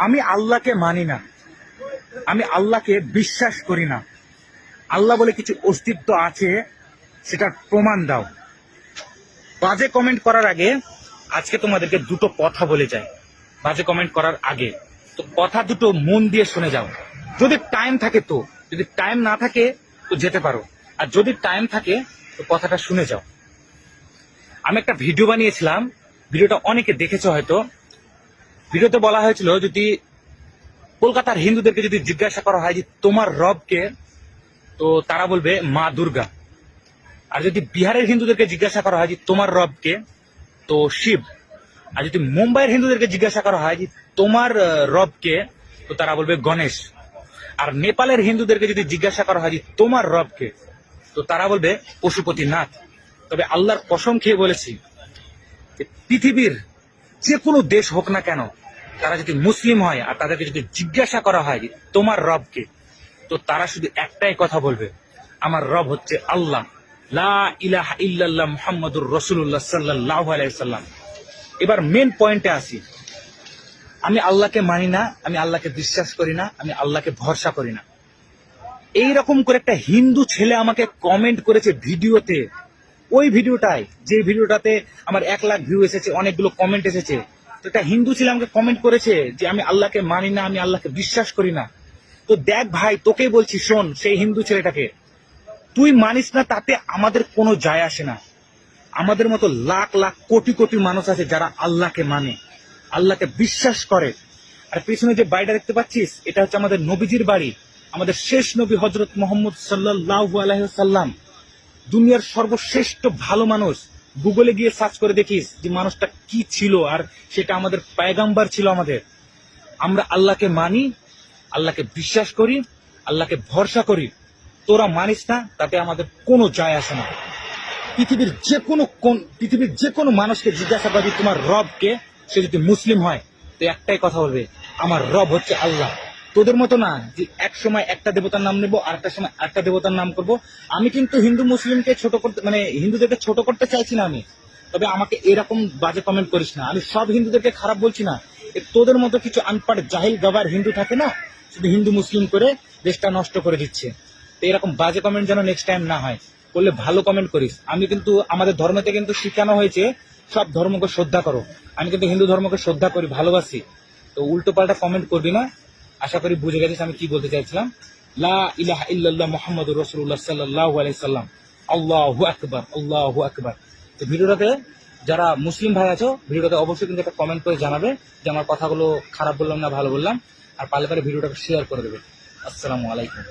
আমি আল্লাহকে মানি না। আমি আল্লাহকে বিশ্বাস করি না। আল্লাহ বলে কিছু অস্তিত্ব আছে, সেটার প্রমাণ দাও। বাজে কমেন্ট করার আগে আজকে তোমাদেরকে দুটো কথা বলে যাই। বাজে কমেন্ট করার আগে। তো কথা দুটো মন দিয়ে শুনে যাও। যদি টাইম থাকে তো, যদি টাইম না থাকে তো যেতে পারো। আর যদি টাইম থাকে তো কথাটা শুনে যাও। আমি একটা ভিডিও বানিয়েছিলাম ভিডিওটা অনেকে দেখেছ হয়তো। ভিডিওতে বলা হয়েছিল যদি কলকাতার হিন্দুদেরকে যদি জিজ্ঞাসা করা হয় যে তোমার রবকে, তো তারা বলবে মা দুর্গা। আর যদি বিহারের হিন্দুদেরকে জিজ্ঞাসা করা হয় যে তোমার রবকে, তো শিব। আর যদি মুম্বাইয়ের হিন্দুদেরকে জিজ্ঞাসা করা হয় যে তোমার রবকে, তো তারা বলবে গণেশ। আর নেপালের হিন্দুদেরকে যদি জিজ্ঞাসা করা হয় যে তোমার রবকে, তো তারা বলবে পশুপতিনাথ। তবে আল্লাহর কসম খেয়ে বলেছি পৃথিবীর যে কোনো দেশ হোক না কেন, তারা যদি মুসলিম হয় আর তাদেরকে যদি জিজ্ঞাসা করা হয় তোমার রবকে? তো তারা শুধু একটাই কথা বলবে, আমার রব হচ্ছে আল্লাহ। লা ইলাহা ইল্লাল্লাহ মুহাম্মাদুর রাসূলুল্লাহ সাল্লাল্লাহু আলাইহি এবার মেন পয়েন্টে আসি। আমি আল্লাহকে মানি না, আমি আল্লাহকে বিশ্বাস করি না, আমি আল্লাহকে ভরসা করি না। এই রকম করে একটা হিন্দু ছেলে আমাকে কমেন্ট করেছে ভিডিওতে ওই ভিডিওটাই, যে ভিডিওটাতে আমার এক লাখ ভিউ এসেছে, অনেকগুলো কমেন্ট এসেছে। তো একটা হিন্দু ছেলে আমাকে কমেন্ট করেছে যে, আমি আল্লাহকে মানি না, আমি আল্লাহকে বিশ্বাস করি না। তো দেখ ভাই, তোকেই বলছি, শোন, সেই হিন্দু ছেলেটাকে। তুই মানিস না, তাতে আমাদের কোনো যায় আসে না। আমাদের মতো লাখ লাখ, কোটি কোটি মানুষ আছে যারা আল্লাহকে মানে আল্লাহকে বিশ্বাস করে। আর পিছনে যে বাড়িটা দেখতে পাচ্ছিস, এটা হচ্ছে আমাদের নবীজির বাড়ি, আমাদের শেষ নবী হজরত মোহাম্মদ সাল্লাহ আলাইসাল্লাম দুনিয়ার সর্বশ্রেষ্ঠ ভালো মানুষ। গুগলে গিয়ে সার্চ করে দেখিস যে মানুষটা কি ছিল আর সেটা আমাদের পায়গাম্বার ছিল আমাদের। আমরা আল্লাহকে মানি, আল্লাহকে বিশ্বাস করি, আল্লাহকে ভরসা করি। তোরা মানিস না, তাতে আমাদের কোনো যায় আসে না। পৃথিবীর যে কোনো কোন পৃথিবীর যে কোনো মানুষকে জিজ্ঞাসা করবি তোমার রবকে, সে যদি মুসলিম হয়, তো একটাই কথা বলবে, আমার রব হচ্ছে আল্লাহ। তোদের মতো না যে এক সময় একটা দেবতার নাম নেব আর একটা সময় একটা দেবতার নাম করব। আমি কিন্তু হিন্দু মুসলিমকে ছোট করতে মানে হিন্দুদেরকে ছোট করতে চাইছি না আমি। তবে আমাকে এরকম বাজে কমেন্ট করিস না। আমি সব হিন্দুদেরকে খারাপ বলছি না। তোদের মতো কিছু আনপাড় জাহিল গাবার হিন্দু থাকে না, শুধু হিন্দু মুসলিম করে দেশটা নষ্ট করে দিচ্ছে। তো এরকম বাজে কমেন্ট যেন নেক্সট টাইম না হয়। করলে ভালো কমেন্ট করিস। আমি কিন্তু, আমাদের ধর্মতে কিন্তু শিখানো হয়েছে, সব ধর্মকে শ্রদ্ধা করো। আমি কিন্তু হিন্দু ধর্মকে শ্রদ্ধা করি, ভালোবাসি। তো উল্টো পাল্টা কমেন্ট করবি না। আশা করি বুঝে গেছিস আমি কি বলতে চাইছিলাম। লা ইলাহা ইল্লাল্লাহ মুহাম্মাদুর রাসূলুল্লাহ সাল্লাল্লাহু আলাইহি সাল্লাম। আল্লাহু আকবার আল্লাহু আকবার। তো ভিডিওটাতে যারা মুসলিম ভাই আছো, ভিডিওটাতে অবশ্যই কিন্তু একটা কমেন্ট করে জানাবে যে আমার কথাগুলো খারাপ বললাম না ভালো বললাম, আর পারলে পারে ভিডিওটাকে শেয়ার করে দেবে। আসসালামু আলাইকুম।